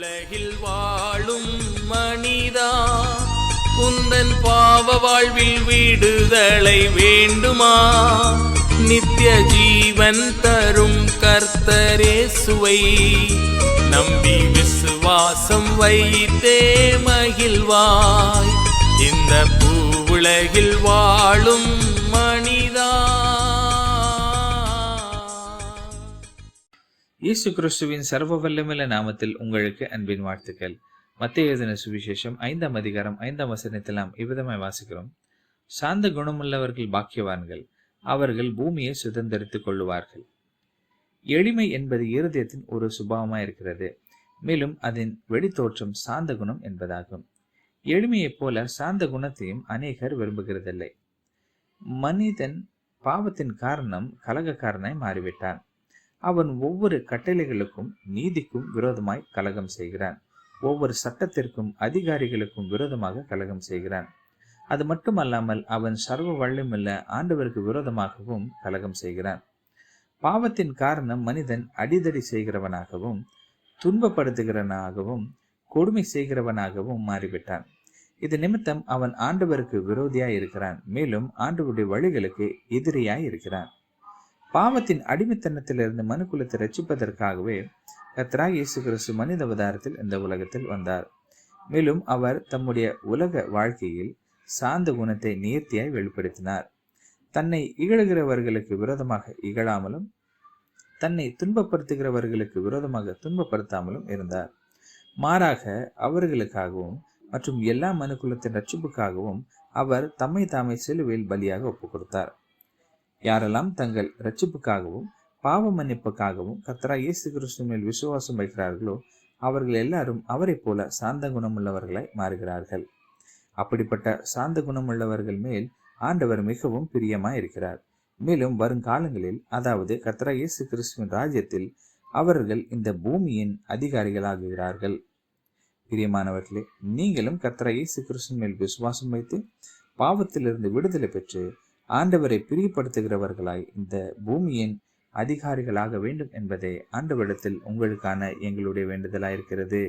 உலகில் வாழும் மனிதா. குந்தன் பாவ வாழ்வில் விடுதலை வேண்டுமா? நித்திய ஜீவன் தரும் கர்த்தரே சுவை. நம்பி விசுவாசம் வைத்தே மகிழ்வாய். இந்த பூவுலகில் வாழும் இயேசு கிறிஸ்துவின் சர்வ வல்லமில்ல நாமத்தில் உங்களுக்கு அன்பின் வாழ்த்துக்கள். மத்திய எழுதின சுவிசேஷம் ஐந்தாம் அதிகாரம் ஐந்தாம் வசனத்தில் நாம் இவ்விதமாய் வாசிக்கிறோம். சாந்த குணமுள்ளவர்கள் பாக்கியவான்கள் அவர்கள் பூமியை சுதந்திரித்துக் கொள்ளுவார்கள். எளிமை என்பது இருதயத்தின் ஒரு சுபாவமாக இருக்கிறது. மேலும் அதன் வெளித்தோற்றம் சாந்த குணம் என்பதாகும். எளிமையைப் போல சாந்த குணத்தையும் அநேகர் விரும்புகிறதில்லை. மனிதன் பாவத்தின் காரணம் கலகக்காரனாய் மாறிவிட்டான். அவன் ஒவ்வொரு கட்டளைகளுக்கும் நீதிக்கும் விரோதமாய் கலகம் செய்கிறான். ஒவ்வொரு சட்டத்திற்கும் அதிகாரிகளுக்கும் விரோதமாக கலகம் செய்கிறான். அது மட்டுமல்லாமல் அவன் சர்வ வல்லமுள்ள ஆண்டவருக்கு விரோதமாகவும் கலகம் செய்கிறான். பாவத்தின் காரணம் மனிதன் அடிதடி செய்கிறவனாகவும் துன்பப்படுத்துகிறவனாகவும் கொடுமை செய்கிறவனாகவும் மாறிவிட்டான். இது நிமித்தம் அவன் ஆண்டவருக்கு விரோதியாய் இருக்கிறான். மேலும் ஆண்டவருடைய வழிகளுக்கு எதிரியாய் இருக்கிறான். பாவத்தின் அடிமைத்தனத்திலிருந்து மனுக்குலத்தை ரட்சிப்பதற்காகவே கத்ராய் இயேசு கிறிஸ்து மனித அவதாரத்தில் இந்த உலகத்தில் வந்தார். மேலும் அவர் தம்முடைய உலக வாழ்க்கையில் சாந்த குணத்தை நேர்த்தியாய் வெளிப்படுத்தினார். தன்னை இகழுகிறவர்களுக்கு விரோதமாக இகழாமலும் தன்னை துன்பப்படுத்துகிறவர்களுக்கு விரோதமாக துன்பப்படுத்தாமலும் இருந்தார். மாறாக அவர்களுக்காகவும் மற்றும் எல்லா மனுக்குலத்தின் ரட்சிப்புக்காகவும் அவர் தம்மை தாமே சிலுவையில் பலியாக ஒப்புக் கொடுத்தார் யாரெல்லாம் தங்கள் ரட்சிப்புக்காகவும் பாவ மன்னிப்புக்காகவும் கத்ரா இயேசு கிறிஸ்து மேல் விசுவாசம் வைக்கிறார்களோ அவர்கள் எல்லாரும் அவரைப் போல சாந்த குணமுள்ளவர்களாய் மாறுகிறார்கள். அப்படிப்பட்ட சாந்த குணமுள்ளவர்கள் மேல் ஆண்டவர் மிகவும் பிரியமாய் இருக்கிறார் மேலும் வருங்காலங்களில் அதாவது கத்ரா இயேசு கிறிஸ்துவின் ராஜ்யத்தில் அவர்கள் இந்த பூமியின் அதிகாரிகளாகிறார்கள். பிரியமானவர்களே நீங்களும் கத்ரா இயேசு கிறிஸ்துவின் மேல் விசுவாசம் வைத்து பாவத்திலிருந்து விடுதலை பெற்று ஆண்டவரை பிரியப்படுத்துகிறவர்களாய் இந்த பூமியின் அதிகாரிகளாக வேண்டும் என்பதே ஆண்டவரிடத்தில் உங்களுக்கான எங்களுடைய வேண்டுதலாயிருக்கிறது.